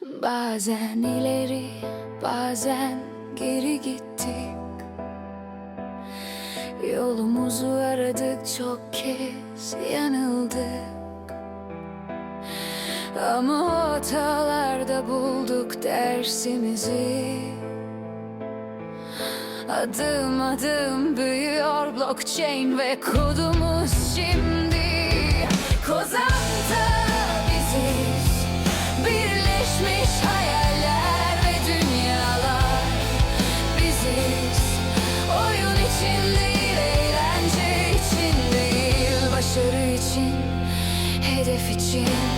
Bazen ileri, bazen geri gittik. Yolumuzu aradık çok kez yanıldık. Ama hatalarda bulduk dersimizi. Adım adım büyüyor blockchain ve kodumuz. Şimdi відчинив.